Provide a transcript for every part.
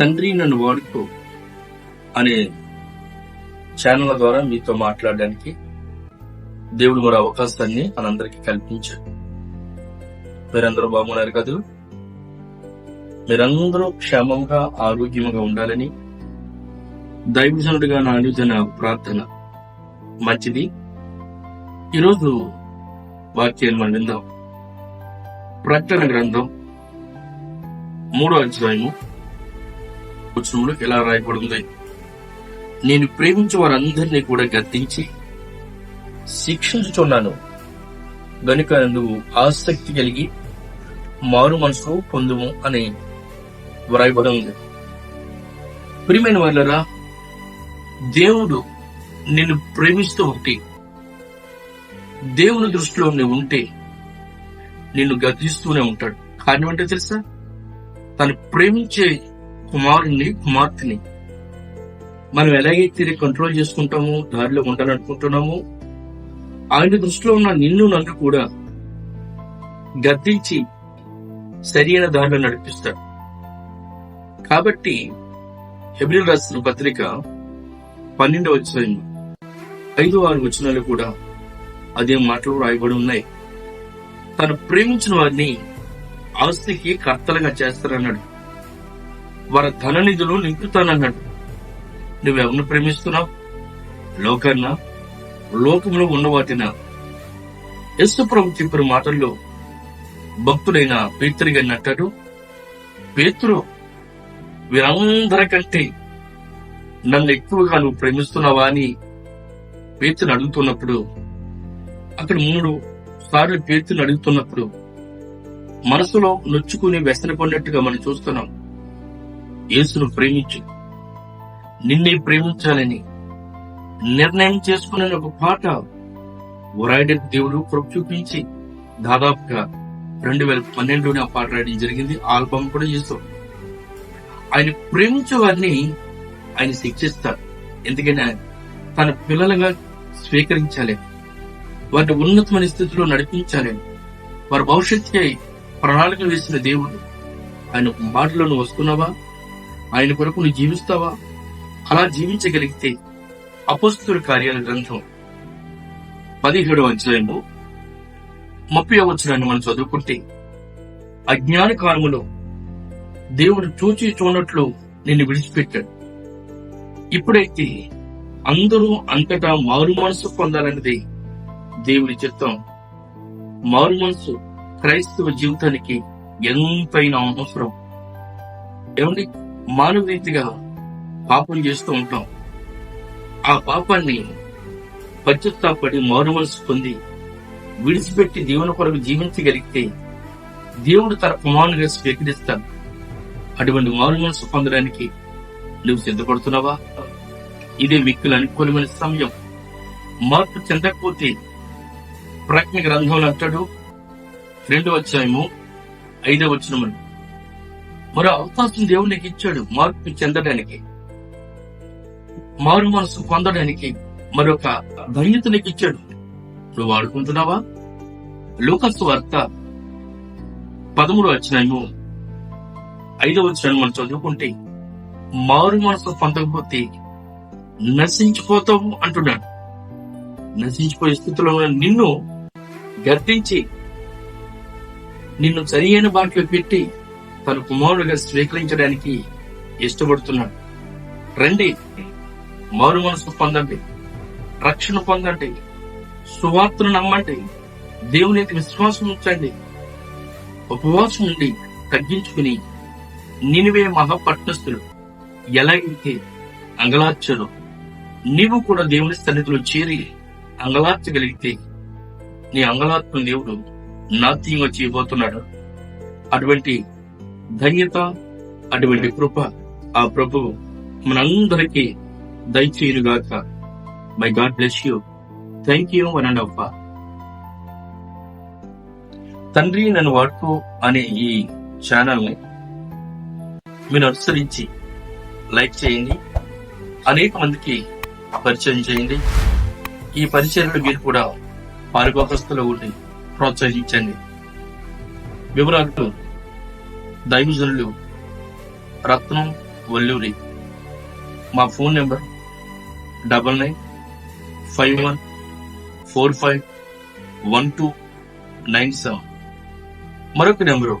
తండ్రి నన్ను వాడుకో అనే ఛానల్ ద్వారా మీతో మాట్లాడడానికి దేవుడు మరో అవకాశాన్ని మనందరికీ కల్పించాడు. మీరందరూ బాగున్నారు కదూ? మీరందరూ క్షేమంగా ఆరోగ్యంగా ఉండాలని దైవజనుడిగా నా అనుజన ప్రార్థన మంచిది. ఈరోజు వాక్యాన్ని మనం విందాం. ప్రకటన గ్రంథం మూడో అధ్యాయము వచనంలో ఎలా రాయబడింది? నేను ప్రేమించే వారందరినీ కూడా గద్దించి శిక్షించుచున్నాను. గనుక నువ్వు ఆసక్తి కలిగి మారు మనసు పొందుము అని వ్రాయబడి ఉంది ప్రియమైన వాళ్ళరా దేవుడు నిన్ను ప్రేమిస్తూ ఉంటే దేవుని దృష్టిలో నువ్వు ఉంటే నిన్ను గద్దిస్తూనే ఉంటాడు. కారణం అంటే తెలుసా? తను ప్రేమించే కుమారుణ్ణి కుమార్తెని. మనం ఎలాగైతే కంట్రోల్ చేసుకుంటామో దారిలో ఉండాలనుకుంటున్నామో ఆయన దృష్టిలో ఉన్న నిన్ను నన్ను కూడా గద్దించి సరైన దారిలో నడిపిస్తాడు. కాబట్టి హెబ్రిల్ రాసిన పత్రిక పన్నెండవ వచ్చిన ఐదు ఆరు వచనాలు కూడా అదే మాటలు రాయబడి ఉన్నాయి. తను ప్రేమించిన వారిని ఆస్తికి కర్తలుగా చేస్తారన్నాడు. వారి ధననిధులు నింపుతానన్నాడు. నువ్వెవరిని ప్రేమిస్తున్నావు? లోకన్నా? లోకంలో ఉన్న వాటిన యస్సు ప్రభు చెప్పిన మాటల్లో భక్తుడైన పేతురిగా నట్టాడు పేతురు వీరందరికంటే నన్ను ఎక్కువగా నువ్వు ప్రేమిస్తున్నావా? అని పేతుని అడుగుతున్నప్పుడు అక్కడ మూడు సార్లు పేతుని అడుగుతున్నప్పుడు మనసులో నొచ్చుకుని వ్యసన మనం చూస్తున్నాం. యేసును ప్రేమించు. నిన్నే ప్రేమించాలని నిర్ణయం చేసుకునే ఒక పాట ఒరాయిడ దేవుడు కృప చూపించి దాదాపుగా రెండు వేల పన్నెండులోనే ఆ పాట రాయడం జరిగింది. ఆల్బమ్ కూడా చేస్తాం ఆయన ప్రేమించే వారిని ఆయన శిక్షిస్తారు. ఎందుకంటే తన పిల్లలుగా స్వీకరించాలి. వారిని ఉన్నతమైన స్థితిలో నడిపించాలి. వారి భవిష్యత్తుకై ప్రణాళిక వేసిన దేవుడు. ఆయన మాటలను వస్తున్నావా? ఆయన కొరకు నువ్వు జీవిస్తావా? అలా జీవించగలిగితే అపస్తుల కార్యాల గ్రంథం పదిహేడు అధ్యాయము ముప్పై వచ్చినాన్ని మనం చదువుకుంటే అజ్ఞాన కాలములో దేవుడు చూచి చూడట్లు నిన్ను విడిచిపెట్టాడు. ఇప్పుడైతే అందరూ అంతటా మారు మనసు పొందాలన్నది దేవుని చిత్తం. మారు మనసు క్రైస్తవ జీవితానికి ఎంతైనా అవసరం. ఏమండి? మానవ రీతిగా పాపం చేస్తూ ఉంటాం. ఆ పాపాన్ని పశ్చాత్తాపడి మారు మనసు పొంది విడిచిపెట్టి దేవుని కొరకు జీవించగలిగితే దేవుడు తన కుమారునిగా స్వీకరిస్తాడు అటువంటి మారు మనసు పొందడానికి నువ్వు సిద్ధపడుతున్నావా? ఇదే మిక్కులు అనుకూలమైన సమయం. మార్పు చెందకపోతే ప్రజ్ఞ గ్రంథంలో అంటాడు. రెండో అధ్యాయము ఐదో వచ్చినమని మరో అవకాశం దేవుడు నీకు ఇచ్చాడు. మార్పు చెందడానికి మారు మనసు పొందడానికి మరొక ధన్యత నీకు ఇచ్చాడు. నువ్వు వాడుకుంటున్నావా? లోకస్ వార్త పదమూడు వచ్చినాము ఐదవ వచ్చిన మనం చదువుకుంటే మారు మనసు పొందకపోతే నశించిపోతావు అంటున్నాడు. నశించిపోయే స్థితిలో నిన్ను గర్తించి నిన్ను సరియైన బాటలో పెట్టి తన కుమారుడుగా స్వీకరించడానికి ఇష్టపడుతున్నాడు. రండి మారు మనసు పొందండి రక్షణ పొందండి సువార్తను నమ్మండి దేవుని విశ్వాసం ఉంచండి. ఉపవాసం ఉండి తగ్గించుకుని నినివే మహాపట్నస్తులు ఎలాగైతే అంగలార్చరు నీవు కూడా దేవుని సన్నిధిలో చేరి అంగలార్చగలిగితే నీ అంగలార్పును దేవుడు నాట్యంగా చేయబోతున్నాడు. అటువంటి ధన్యత అటువంటి కృప ఆ ప్రభువు మనందరికీ దయచేయుగాక my God bless you thank you one and అవ్వ తండ్రి నన్ను వాడుకో అనే ఈ ఛానల్ని మీరు అనుసరించి లైక్ చేయండి అనేక మందికి పరిచయం చేయండి. ఈ పరిచయంలో మీరు కూడా పారిభాగస్తులో ఉండి ప్రోత్సహించండి. వివరాలు దైవజనులు రత్నం వల్లూరి. మా phone number double nine five one four five one two nine seven. మరొక number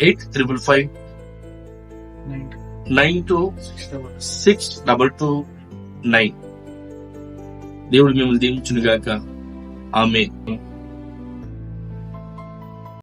eight triple five nine two six double two nine. దేవుడు మిమ్మల్ని దీవించునుగాక. ఆమె